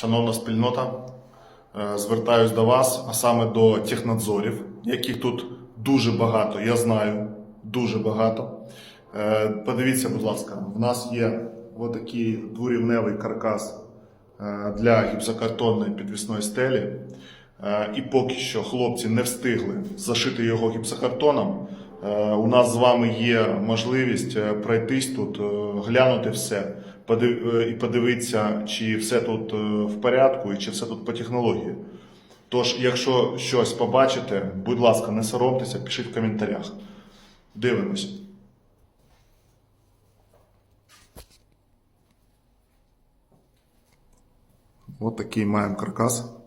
Шановна спільнота, е, звертаюсь до вас, а саме до технадзорів, яких тут дуже багато, я знаю, дуже багато. Е, Подивіться, будь ласка, в нас є отакий дворівневий каркас е, для гіпсокартонної підвісної стелі. І поки що хлопці не встигли зашити його гіпсокартоном. У нас з вами є можливість пройтись тут, глянути все і подивитися, чи все тут е, в порядку і чи все тут по технології. Тож, якщо щось побачите, будь ласка, не соромтеся, пишіть в коментарях. Дивимось. От такий маємо каркас.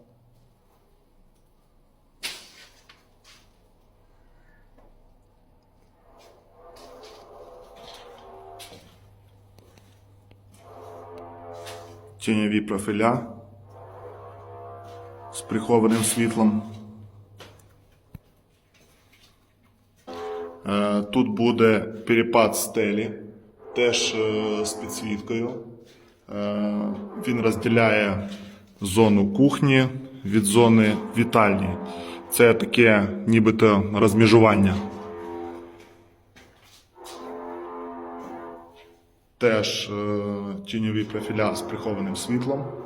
Тіньові профіля з прихованим світлом. Е, Тут буде перепад стелі, теж е, з підсвіткою. Е, Він розділяє зону кухні від зони вітальні. Це таке нібито розміжування. Теж е, тіньові профіля з прихованим світлом.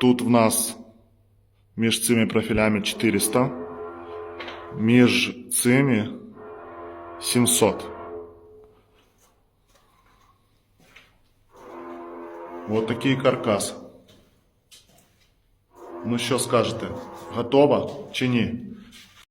Тут в нас між цими профілями 400, між цими 700. От такий каркас. Ну що скажете? Готова чи ні?